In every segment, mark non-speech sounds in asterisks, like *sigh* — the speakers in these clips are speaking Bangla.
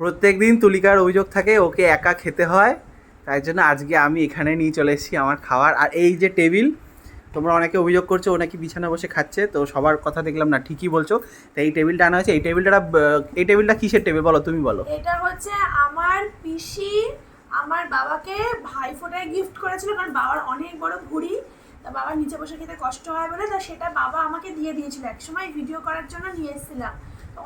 প্রত্যেক দিন তুলিকার অভিযোগ থাকে, ওকে একা খেতে হয়। তাই জন্য আজকে আমি এখানে নিয়ে চলে এসেছি আমার খাওয়ার। আর এই যে টেবিল, তোমরা অনেকে অভিযোগ করছ, ও নাকি বিছানা বসে খাচ্ছে, তো সবার কথা দেখলাম না, ঠিকই বলছো। তো এই টেবিলটা আনা হয়েছে। এই টেবিলটা এই টেবিলটা কিসের টেবিল বলো, তুমি বলো। এটা হচ্ছে আমার পিসি আমার বাবাকে ভাই ফোটায় গিফট করেছিল, কারণ বাবার অনেক বড় ভুড়ি। তা বাবার নিচে বসে খেতে কষ্ট হয় বলে, তা সেটা বাবা আমাকে দিয়ে দিয়েছিল। একসময় ভিডিও করার জন্য নিয়ে এসেছিলাম।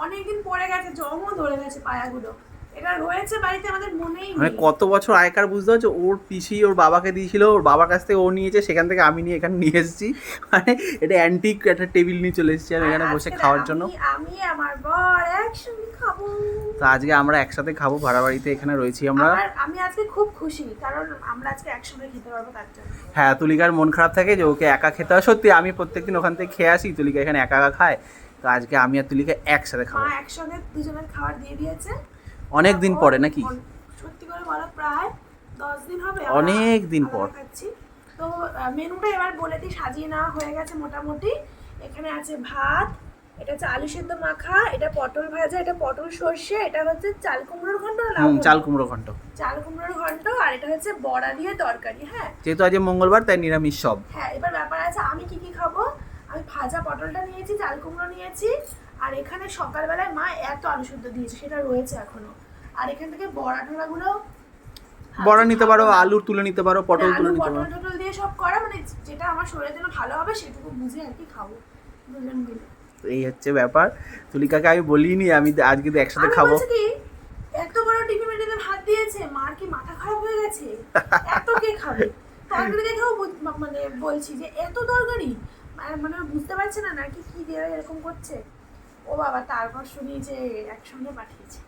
অনেকদিন পড়ে গেছে জমও ধরে গেছে পায়াগুলো। এটা রয়েছে বাড়িতে আমাদের মনেই মানে কত বছর আগেকার বুঝতে পারছ? ওর পিসি ওর বাবাকে দিয়েছিল ওর বাবার কাছ থেকে ও নিয়েছে সেখান থেকে আমি নিয়ে এখানে নিয়ে এসেছি। মানে এটা অ্যান্টিক একটা টেবিল নিয়ে চলে এসেছি আমি এখানে বসে খাওয়ার জন্য। আমি আমার বর একসঙ্গে খাব। তো আজকে আমরা একসাথে খাব ভাড়া বাড়িতে এখানে রয়েছি আমরা। আমার আমি আজকে খুব খুশি কারণ আমরা আজকে একসঙ্গে খেতে পারব তার জন্য। হ্যাঁ তুলিকার মন খারাপ থাকে যে ওকে একা খেতে হয়। সত্যি আমি প্রত্যেকদিন ওখান থেকে খেয়ে আসি তুলিকা এখানে একা একা খায়। তো আজকে আমি আর তুলিকা একসাথে খাব। একসঙ্গে দুজনের খাবার দিয়ে দিয়েছে। অনেক দিন পরে নাকি? সত্যি করে বলো প্রায় দশ দিন হবে অনেক দিন পর। তো মেনুটা এবার বলে দিই সাজিয়ে নেওয়া হয়ে গেছে মোটামুটি। এখানে আছে ভাত এটা হচ্ছে আলু সেদ্ধ মাখা এটা পটল ভাজা এটা পটল সর্ষে এটা হচ্ছে চাল কুমড়োর ঘন্ট হুম চাল কুমড়ো ঘন্ট চাল কুমড়োর ঘন্ট আর এটা হচ্ছে বড়া দিয়ে তরকারি হ্যাঁ? যেহেতু আজকে মঙ্গলবার তাই নিরামিষ সব। হ্যাঁ এবার ব্যাপার আছে আমি কি কি ভাজা পটলটা নিয়েছি চাল কুমড়ো নিয়েছি আর এখানে সকালবেলায় মা এত আলু শুদ্ধ দিয়েছে সেটা রয়েছে এখনও। আর এখান থেকে বড়া টোড়াগুলো বড়া নিতে পারো আলুর তুলে নিতে পারো পটল হ্যাঁ, তুলে নিতে পটল টটল দিয়ে সব করা মানে যেটা আমার শরীরের জন্য ভালো হবে সেটুকু বুঝে আর কি খাব দুজন মিলে। এই হচ্ছে ব্যাপার। তুলিকাকে আমি বলিনি আমি আজকে তো একসাথে খাব। এত বড় টিফিন মেটিতে ভাত দিয়েছে মার কি মাথা খারাপ হয়ে গেছে? *laughs* এত কে খাবে? তরকারি দেখেও মানে বলছি যে এত তরকারি আর মানে বুঝতে পারছে না নাকি কি দিয়ে এরকম করছে। ও বাবা তারপর শুনি যে একসঙ্গে পাঠিয়েছে।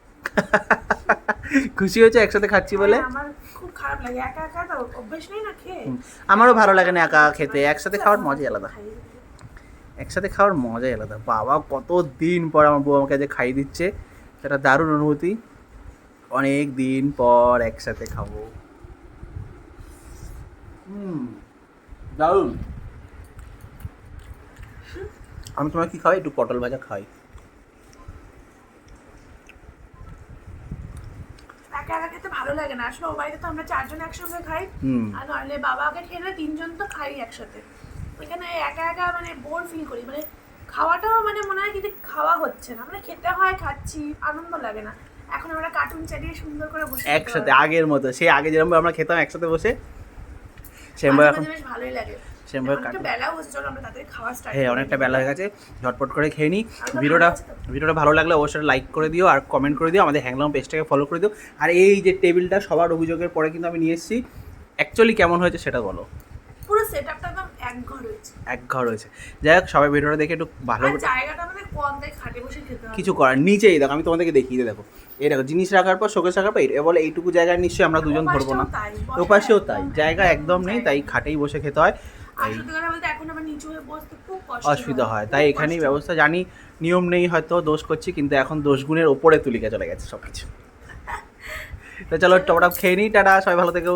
খুশি হয়েছে একসাথে খাচ্ছি বলে? হ্যাঁ, আমার খুব খারাপ লাগে একা একা তো অভ্যেস নেই না খেয়ে? আমারও ভালো লাগে না একা খেতে একসাথে খাওয়ার মজাই আলাদা। একসাথে খাওয়ার মজাই আলাদা। বাবা কত দিন পর আমার বউ আমাকে যে খাইয়ে দিচ্ছে সেটা দারুণ অনুভূতি। অনেক দিন পর একসাথে খাব। হুম দারুণ। আমি তোমার কি খাওয়াই? একটু পটল ভাজা খাই ভালো লাগে না। আসলে ও বাড়িতে তো আমরা চারজন একসঙ্গে খাই। আর নইলে বাবাকে খেলে তিনজন তো খাই একসাথে। এখানে একা একা মানে বোর ফিল করি। মানে খাওয়াটাও মানে মনে হয় কি যে খাওয়া হচ্ছে না। মানে খেতে হয় খাচ্ছি আনন্দ লাগে না। এখন আমরা কার্টুন চালিয়ে সুন্দর করে বসে একসাথে আগের মতো। সেই আগে যেরকম আমরা খেতাম একসাথে বসে সেরকম বেশ ভালোই লাগে। স্টার্ট হ্যাঁ অনেকটা বেলা হয়ে গেছে ঝটপট করে খেয়ে নিই ভিডিওটা? ভিডিওটা ভালো লাগলে অবশ্যই লাইক করে দিও আর কমেন্ট করে দিও। আমাদের হ্যাংলাম পেজটাকে ফলো করে দিও। আর এই যে টেবিলটা সবার অভিযোগের পরে কিন্তু আমি নিয়ে এসেছি। অ্যাকচুয়ালি কেমন হয়েছে সেটা বলো। পুরো সেটআপটা একদম এক ঘর হয়েছে। এক ঘর হয়েছে। যাই হোক সবাই ভিডিওটা দেখে একটু ভালো জায়গাটা আমাদের কম তাই খাটে বসে খেতে কিছু করার নিচেই দেখো আমি তোমাদেরকে দেখিয়ে দেখো। এই দেখো জিনিস রাখার পর শোকেস রাখার পর এই বলে এইটুকু জায়গায় নিশ্চয়ই আমরা দুজন ধরবো না। ওপাশেও তাই, জায়গা একদম নেই তাই খাটেই বসে খেতে হয়। আর সত্যি কথা বলতে এখন আবার নিচু হয়ে বসতে খুব কষ্ট অসুবিধা হয়। তাই এখানেই ব্যবস্থা। জানি নিয়ম নেই হয়তো দোষ করছি কিন্তু এখন দোষ গুণের ওপরে তুলিকা চলে গেছে সব কিছু তো চলো টপটপ খেয়ে নিই টাটা সবাই ভালো থেকো।